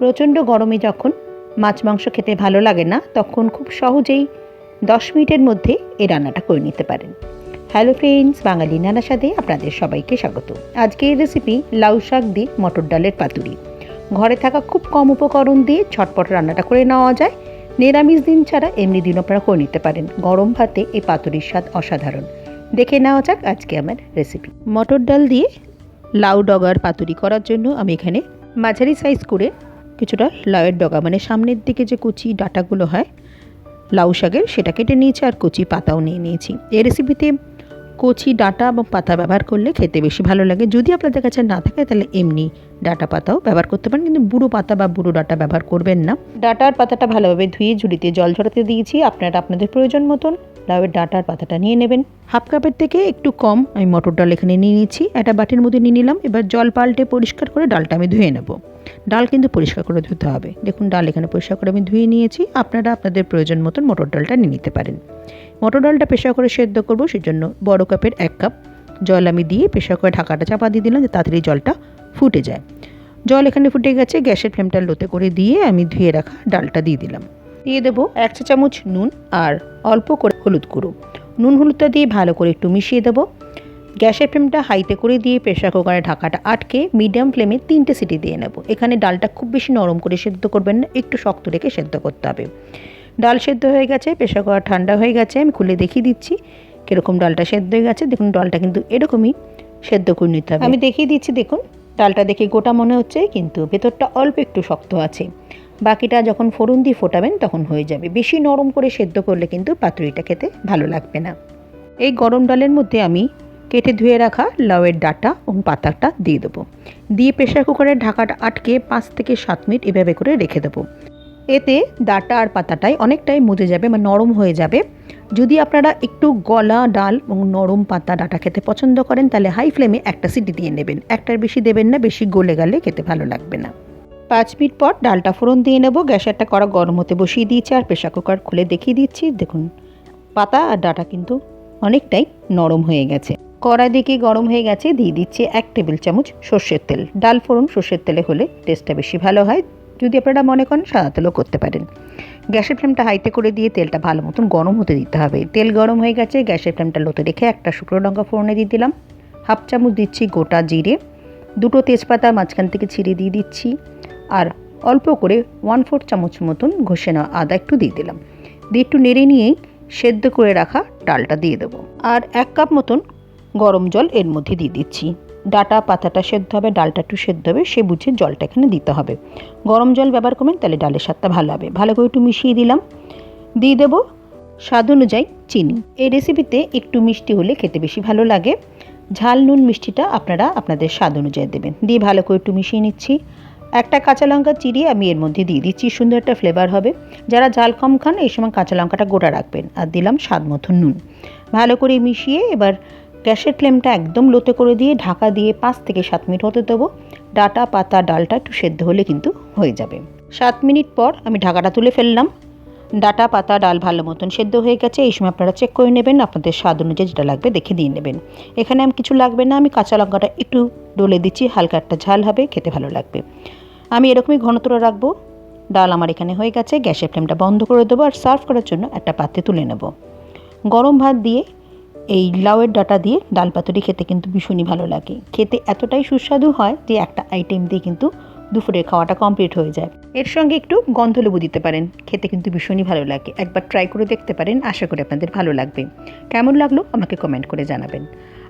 প্রচণ্ড গরমে যখন মাছ মাংস খেতে ভালো লাগে না, তখন খুব সহজেই দশ মিনিটের মধ্যে এই রান্নাটা করে নিতে পারেন। হ্যালো ফ্রেন্ডস বাঙালি নানা স্বাদে আপনাদের সবাইকে স্বাগত। আজকের রেসিপি লাউ শাক দিয়ে মটর ডালের পাতুরি। ঘরে থাকা খুব কম উপকরণ দিয়ে ছটপট রান্নাটা করে নেওয়া যায়। নিরামিষ দিন ছাড়া এমনি দিন আপনারা করে নিতে পারেন। গরম ভাতে এই পাতুরির স্বাদ অসাধারণ। দেখে নেওয়া যাক আজকে আমার রেসিপি মটর ডাল দিয়ে লাউ ডগার পাতুরি করার জন্য আমি এখানে মাঝারি সাইজ করে কিছুটা লাউয়ের ডগা। মানে সামনের দিকে যে কুচি ডাটাগুলো হয়, লাউ শাকের, সেটা কেটে নিয়েছি আর কচি পাতাও নিয়ে নিয়েছি। এই রেসিপিতে কচি, ডাটা এবং পাতা ব্যবহার করলে খেতে বেশি ভালো লাগে। যদি আপনাদের কাছে না থাকে, তাহলে এমনি ডাটা পাতাও ব্যবহার করতে পারেন। কিন্তু বুড়ো পাতা বা বুড়ো ডাটা ব্যবহার করবেন না। ডাটার পাতাটা ভালোভাবে ধুয়ে, ঝুড়িতে জল ঝরাতে দিয়েছি। আপনারা আপনাদের প্রয়োজন মতন লাউয়ের ডাটার পাতাটা নিয়ে নেবেন। হাফ কাপের থেকে একটু কম আমি মটর ডাল এখানে নিয়ে নিয়েছি। একটা বাটির মধ্যে নিয়ে নিলাম। এবার জল পাল্টে পরিষ্কার করে ডালটা আমি ধুয়ে নেব। ডাল কিন্তু পরিষ্কার করে ধুতে হবে। দেখুন, ডাল এখানে পরিষ্কার করে আমি ধুয়ে নিয়েছি। আপনারা আপনাদের প্রয়োজন মতন মটর ডালটা নিয়ে নিতে পারেন। মটর ডালটা প্রেশার করে সেদ্ধ করব, সেজন্য বড় কাপের এক কাপ জল আমি দিয়ে প্রেশার করে ঢাকাটা চাপা দিয়ে দিলাম যে তাড়াতাড়ি জলটা ফুটে যায়। জল এখানে ফুটে গেছে, গ্যাসের ফ্লেমটা লোতে করে দিয়ে আমি ধুয়ে রাখা ডালটা দিয়ে দিলাম। দিয়ে দেবো এক চা চামচ নুন আর অল্প করে হলুদ গুঁড়ো। নুন হলুদটা দিয়ে ভালো করে একটু মিশিয়ে দেবো। গ্যাসের ফ্লেমটা হাইতে করে দিয়ে প্রেশার কুকারে ঢাকাটা আটকে মিডিয়াম ফ্লেমে তিনটে সিটি দিয়ে নেব। এখানে ডালটা খুব বেশি নরম করে সেদ্ধ করবেন না, একটু শক্ত রেখে সেদ্ধ করতে হবে। ডাল সেদ্ধ হয়ে গেছে প্রেশার কুকার ঠান্ডা হয়ে গেছে, আমি খুলে দেখিয়ে দিচ্ছি কীরকম ডালটা সেদ্ধ হয়ে গেছে। দেখুন, ডালটা কিন্তু এরকমই সেদ্ধ করে নিতে হবে। আমি দেখিয়ে দিচ্ছি, দেখুন, ডালটা দেখে গোটা মনে হচ্ছে, কিন্তু ভেতরটা অল্প একটু শক্ত আছে। বাকিটা যখন ফোড়ন দিয়ে ফোটাবেন, তখন হয়ে যাবে। বেশি নরম করে সেদ্ধ করলে কিন্তু পাতুরিটা খেতে ভালো লাগবে না। এই গরম ডালের মধ্যে আমি কেটে ধুয়ে রাখা লাউয়ের ডাটা এবং পাতাটা দিয়ে দেবো। দিয়ে প্রেশার কুকারের ঢাকাটা আটকে পাঁচ থেকে সাত মিনিট এভাবে করে রেখে দেবো। এতে ডাটা আর পাতাটাই অনেকটাই মুজে যাবে বা নরম হয়ে যাবে। যদি আপনারা একটু গলা, ডাল এবং নরম পাতা ডাটা খেতে পছন্দ করেন, তাহলে হাই ফ্লেমে একটা সিটি দিয়ে নেবেন। একটার বেশি দেবেন না, বেশি গলে গেলে খেতে ভালো লাগবে না। পাঁচ মিনিট পর ডালটা ফোড়ন দিয়ে নেব। গ্যাসেরটা করা গরম হতে বসিয়ে দিয়েছি আর প্রেশার কুকার খুলে দেখিয়ে দিচ্ছি। দেখুন, পাতা আর ডাটা কিন্তু অনেকটাই নরম হয়ে গেছে। কড়া দিকে গরম হয়ে গেছে? দিয়ে দিচ্ছি এক টেবিল চামচ সর্ষের তেল। ডাল ফোড়ন সর্ষের তেলে হলে টেস্টটা বেশি ভালো হয়। যদি আপনারা মনে করেন সাদা তেলও করতে পারেন। গ্যাসের ফ্লেমটা হাইতে করে দিয়ে তেলটা ভালো মতন গরম হতে দিতে হবে। তেল গরম হয়ে গেছে, গ্যাসের ফ্লেমটা লোতে রেখে একটা শুকনো লঙ্কা ফোড়নে দিয়ে দিলাম। হাফ চামচ দিচ্ছি গোটা জিরে। দুটো তেজপাতা মাঝখান থেকে ছিঁড়ে দিয়ে দিচ্ছি। আর অল্প করে ওয়ান ফোর চামচ মতন ঘষে নেওয়া আদা একটু দিয়ে দিলাম। দিয়ে একটু নেড়ে নিয়েই সেদ্ধ করে রাখা ডালটা দিয়ে দেবো। আর এক কাপ মতন গরম জল এর মধ্যে দিয়ে দিচ্ছি। ডাটা পাতাটা সেদ্ধ হবে, ডালটা একটু সেদ্ধ হবে, সে বুঝে জলটা এখানে দিতে হবে। গরম জল ব্যবহার করবেন, তাহলে ডালের স্বাদটা ভালো হবে। ভালো করে একটু মিশিয়ে দিলাম। দিয়ে দেবো স্বাদ অনুযায়ী চিনি। এই রেসিপিতে একটু মিষ্টি হলে খেতে বেশি ভালো লাগে। ঝাল নুন মিষ্টিটা আপনারা আপনাদের স্বাদ অনুযায়ী দেবেন। দিয়ে ভালো করে একটু মিশিয়ে নিচ্ছি। একটা কাঁচা লঙ্কা চিরিয়ে আমি এর মধ্যে দিয়ে দিচ্ছি, সুন্দর একটা ফ্লেভার হবে। যারা ঝাল কম খান, এই সময় কাঁচা লঙ্কাটা গোটা রাখবেন। আর দিলাম স্বাদ মতো নুন। ভালো করে মিশিয়ে এবার গ্যাসের ফ্লেমটা একদম লোতে করে দিয়ে ঢাকা দিয়ে পাঁচ থেকে সাত মিনিট হতে দেবো। ডাটা, পাতা, ডালটা একটু সেদ্ধ হলে কিন্তু হয়ে যাবে। সাত মিনিট পর আমি ঢাকাটা তুলে ফেললাম। ডাটা, পাতা, ডাল ভালো মতন সেদ্ধ হয়ে গেছে। এই সময় আপনারা চেক করে নেবেন, আপনাদের স্বাদ অনুযায়ী যেটা লাগবে দেখে দিয়ে নেবেন। এখানে আমি কিছু লাগবে না, আমি কাঁচা লঙ্কাটা একটু ডলে দিচ্ছি, হালকা একটা ঝাল হবে, খেতে ভালো লাগবে। আমি এরকমই ঘনত্র রাখব। ডাল আমার এখানে হয়ে গেছে, গ্যাসের ফ্লেমটা বন্ধ করে দেবো আর সার্ভ করার জন্য একটা পাত্রে তুলে নেব। গরম ভাত দিয়ে এই লাউয়ের ডাটা দিয়ে ডাল পাতুরি খেতে কিন্তু ভীষণই ভালো লাগে। খেতে এতটাই সুস্বাদু হয় যে একটা আইটেম দিয়ে কিন্তু দুপুরের খাওয়াটা কমপ্লিট হয়ে যায়। এর সঙ্গে একটু গন্ধ লেবু দিতে পারেন, খেতে কিন্তু ভীষণই ভালো লাগে। একবার ট্রাই করে দেখতে পারেন, আশা করি আপনাদের ভালো লাগবে। কেমন লাগল আমাকে কমেন্ট করে জানাবেন।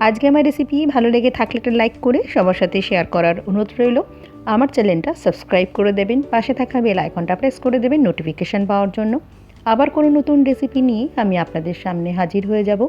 আজকে আমার রেসিপি ভালো লেগে থাকলে একটা লাইক করে সবার সাথে শেয়ার করার অনুরোধ রইল। আমার চ্যানেলটা সাবস্ক্রাইব করে দেবেন, পাশে থাকা বেল আইকনটা প্রেস করে দেবেন নোটিফিকেশান পাওয়ার জন্য। আবার কোনো নতুন রেসিপি নিয়ে আমি আপনাদের সামনে হাজির হয়ে যাব।